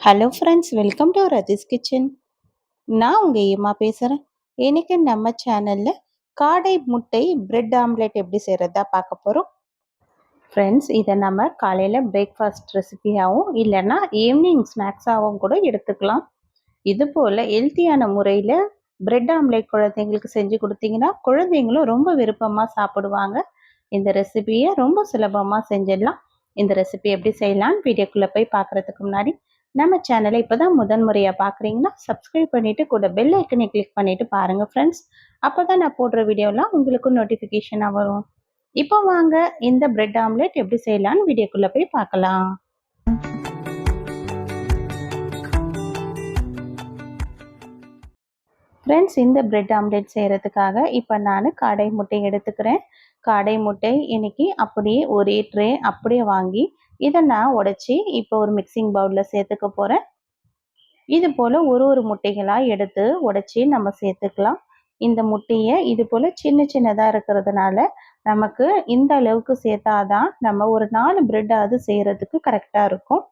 Hello friends welcome to Rathi's kitchen நான் உங்கள் ஏமா பேசுகிறேன் எனக்கு நம்ம சேனலில் காடை முட்டை பிரெட் ஆம்லெட் எப்படி செய்கிறதா பார்க்க போகிறோம் ஃப்ரெண்ட்ஸ் இதை நம்ம காலையில் பிரேக்ஃபாஸ்ட் ரெசிபியாகவும் இல்லைன்னா ஈவினிங் ஸ்நாக்ஸாகவும் கூட எடுத்துக்கலாம். இது போல் ஹெல்த்தியான முறையில் பிரெட் ஆம்லெட் குழந்தைங்களுக்கு செஞ்சு கொடுத்தீங்கன்னா குழந்தைங்களும் ரொம்ப விருப்பமாக சாப்பிடுவாங்க. இந்த ரெசிபியை ரொம்ப சுலபமாக செஞ்சிடலாம். இந்த ரெசிபி எப்படி செய்யலாம்னு வீடியோக்குள்ளே போய் பார்க்குறதுக்கு முன்னாடி நம்ம சேனலை இப்போ தான் முதன் முறையாக பார்க்குறீங்கன்னா சப்ஸ்கிரைப் பண்ணிவிட்டு கூட பெல் ஐக்கனை கிளிக் பண்ணிவிட்டு பாருங்கள் ஃப்ரெண்ட்ஸ் அப்போ தான் நான் போடுற வீடியோலாம் உங்களுக்கு நோட்டிஃபிகேஷனாக வரும். இப்போ வாங்க இந்த பிரெட் ஆம்லெட் எப்படி செய்யலான்னு வீடியோக்குள்ளே போய் பார்க்கலாம். ஃப்ரெண்ட்ஸ் இந்த பிரெட் ஆம்லெட் செய்கிறதுக்காக இப்போ நான் காடை முட்டை எடுத்துக்கிறேன். காடை முட்டை இன்னைக்கு அப்படியே ஒரே ட்ரே அப்படியே வாங்கி இதை நான் உடச்சி இப்போ ஒரு மிக்சிங் பவுலில் சேர்த்துக்க போகிறேன் இது போல் ஒரு ஒரு முட்டைகளாக எடுத்து உடச்சி நம்ம சேர்த்துக்கலாம். இந்த முட்டையை இது போல் சின்ன சின்னதாக இருக்கிறதுனால நமக்கு இந்த அளவுக்கு சேர்த்தாதான் நம்ம ஒரு நாலு பிரெட்டாவது செய்கிறதுக்கு கரெக்டாக இருக்கும்.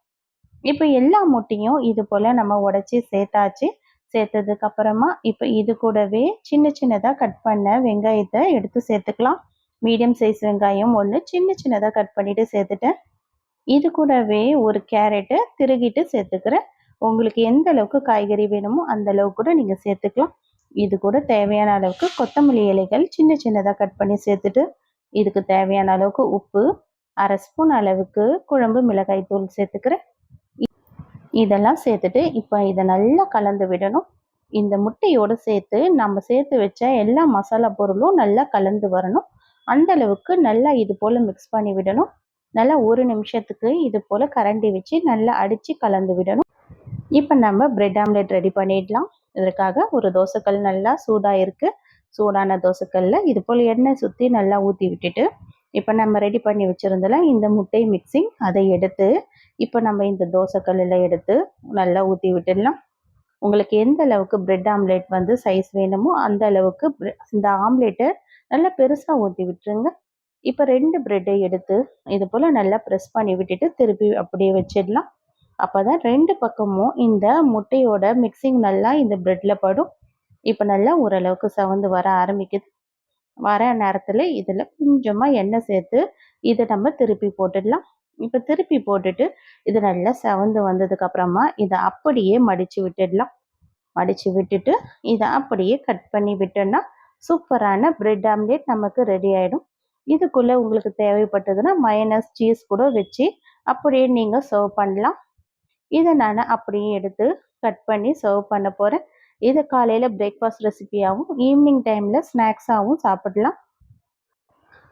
இப்போ எல்லா முட்டையும் இது போல் நம்ம உடச்சி சேர்த்தாச்சு. சேர்த்ததுக்கு அப்புறமா இப்போ இது கூடவே சின்ன சின்னதாக கட் பண்ண வெங்காயத்தை எடுத்து சேர்த்துக்கலாம். மீடியம் சைஸ் வெங்காயம் ஒன்று சின்ன சின்னதாக கட் பண்ணிவிட்டு சேர்த்துட்டேன் இது கூடவே ஒரு கேரட்டை திருகிட்டு சேர்த்துக்கிறேன். உங்களுக்கு எந்த அளவுக்கு காய்கறி வேணுமோ அந்த அளவுக்கு கூட நீங்கள் சேர்த்துக்கலாம். இது கூட தேவையான அளவுக்கு கொத்தமல்லி இலைகள் சின்ன சின்னதாக கட் பண்ணி சேர்த்துட்டு இதுக்கு தேவையான அளவுக்கு உப்பு அரை ஸ்பூன் அளவுக்கு குழம்பு மிளகாய் தூள் சேர்த்துக்கிறேன். இதெல்லாம் சேர்த்துட்டு இப்போ இதை நல்லா கலந்து விடணும். இந்த முட்டையோடு சேர்த்து நம்ம சேர்த்து வச்ச எல்லா மசாலா பொருளும் நல்லா கலந்து வரணும். அந்த அளவுக்கு நல்லா இது போல் மிக்ஸ் பண்ணி விடணும். நல்லா ஒரு நிமிஷத்துக்கு இது போல் கரண்டி வச்சு நல்லா அடித்து கலந்து விடணும். இப்போ நம்ம பிரெட் ஆம்லெட் ரெடி பண்ணிடலாம். இதற்காக ஒரு தோசைக்கல் நல்லா சூடாக இருக்குது சூடான தோசைக்கல்லில் இது போல் எண்ணெய் சுற்றி நல்லா ஊற்றி விட்டுட்டு இப்போ நம்ம ரெடி பண்ணி வச்சுருந்தல இந்த முட்டை மிக்சிங் அதை எடுத்து இப்போ நம்ம இந்த தோசைக்கல்லில் எடுத்து நல்லா ஊற்றி விட்டுடலாம். உங்களுக்கு எந்த அளவுக்கு பிரெட் ஆம்லேட் வந்து சைஸ் வேணுமோ அந்த அளவுக்கு இந்த ஆம்லேட்டை நல்லா பெருசாக ஊற்றி விட்டுருங்க. இப்போ ரெண்டு ப்ரெட்டை எடுத்து இது போல் நல்லா ப்ரெஸ் பண்ணி விட்டுட்டு திருப்பி அப்படியே வச்சிடலாம். அப்போ தான் ரெண்டு பக்கமும் இந்த முட்டையோட மிக்சிங் நல்லா இந்த ப்ரெட்டில் படும். இப்போ நல்லா ஓரளவுக்கு சவந்து வர ஆரம்பிக்குது. வர நேரத்தில் இதில் கொஞ்சமாக எண்ணெய் சேர்த்து இதை நம்ம திருப்பி போட்டுடலாம். இப்போ திருப்பி போட்டுட்டு இது நல்லா செவந்து வந்ததுக்கப்புறமா இதை அப்படியே மடித்து விட்டுடலாம். மடித்து விட்டுட்டு இதை அப்படியே கட் பண்ணி விட்டோன்னா சூப்பரான பிரெட் ஆம்லேட் நமக்கு ரெடி ஆகிடும் இதுக்குள்ளே உங்களுக்கு தேவைப்பட்டதுன்னா மயனஸ் சீஸ் கூட வச்சு அப்படியே நீங்கள் சர்வ் பண்ணலாம். இதை நான் அப்படியே எடுத்து கட் பண்ணி சர்வ் பண்ண போகிறேன் இதை காலையில் பிரேக்ஃபாஸ்ட் ரெசிபியாகவும் ஈவினிங் டைமில் ஸ்நாக்ஸாகவும் சாப்பிடலாம்.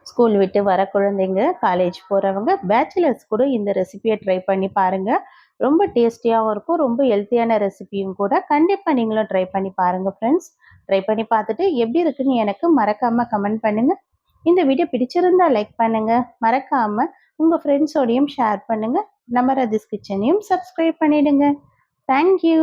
ஸ்கூல் விட்டு வர குழந்தைங்க காலேஜ் போகிறவங்க பேச்சுலர்ஸ் கூட இந்த ரெசிபியை ட்ரை பண்ணி பாருங்கள் ரொம்ப டேஸ்டியாகவும் இருக்கும் ரொம்ப ஹெல்த்தியான ரெசிபியும் கூட கண்டிப்பாக நீங்களும் ட்ரை பண்ணி பாருங்கள் ஃப்ரெண்ட்ஸ் ட்ரை பண்ணி பார்த்துட்டு எப்படி இருக்குன்னு எனக்கு மறக்காமல் கமெண்ட் பண்ணுங்கள் இந்த வீடியோ பிடிச்சிருந்தா லைக் பண்ணுங்கள் மறக்காமல் உங்கள் ஃப்ரெண்ட்ஸோடையும் ஷேர் பண்ணுங்கள் நம்ம ரதிஸ் கிச்சனையும் சப்ஸ்கிரைப் பண்ணிவிடுங்க தேங்க்யூ